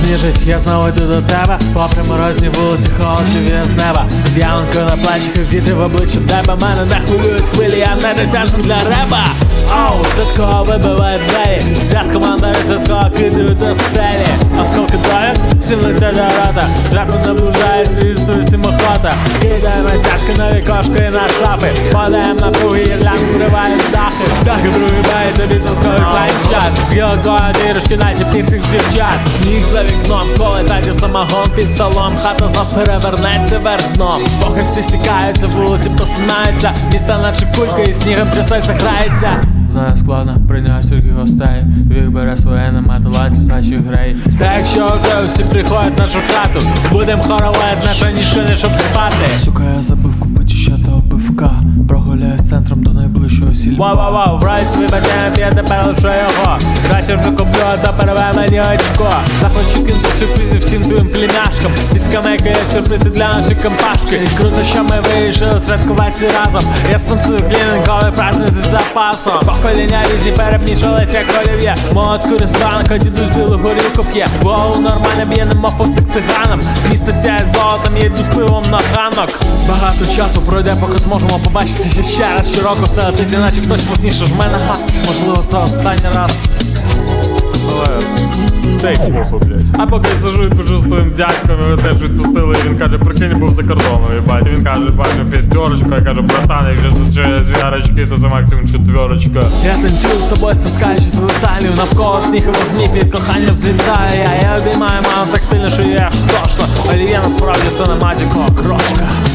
Сніжить, я знову йду до тебе. Попри морозні вулиці, холод від з неба. З ямонкою на плечах, діти в обличчя тебе. Мене не хвилюють хвилі, я не досяжний для реба. Оу, святково вибиває двері. Зв'язка мандарин святково кидають до стелі. Осколки долі, всім летять до рота. Свято наближається, існує всім охота Кидаємо стяжки на вікошки і на шафи. Падаємо на санчат З'їла твоя дірочки, наче піксінг дівчат. Сніг за вікном, коли татів самогон під столом Хата знов перевернеться вверх дном. Поки всі стікаються, вулиці просинаються Міста наче кулька і снігом часайся грається. Знаю, складно прийняти стільки гостей. Вік бере своє, нема талантів, сачі грей. Та якщо вже всі приходять в нашу хату Будем хоровати, наша ніжка не щоб спати. Сука, я забив купити ще того Вау, вау, вау, врайт вибачаємо, я тепер лише його. Краще вже куплю, а то переве мені очко. Захочу кинути сюрпризи всім твоїм племяшкам. Від скамейка є сюрпризи для нашої компашки. Круто, що ми вирішили святкувати разом. Я спонсую клінінговий праздник з запасом. Покоління різні перемішались, як олів'є Молодку ресторанка, дідусь білу горілку п'є. Голову нормально б'є, нема фоксик циганам Місто сяє золотом, я йду з пивом на ганок. Багато часу пройде, поки зможемо побачитися ще раз Широко. Все летить, іначе хтось повніше ж мене газ Можливо, це останній раз. Але та блядь. А поки я сижу і пишу з твоїм дядьком, його теж відпустили, і він каже, прикинь, був за кордоном, їбать. Він каже, бачу п'ятерочку, я кажу, братан, якщо це через зв'ярочки, то за максимум четверочка. Я танцюю з тобою, стискаючи твою талію Навколо сніг і вогні під кохання взлітаю я Я обіймаю Jest ona macie kropka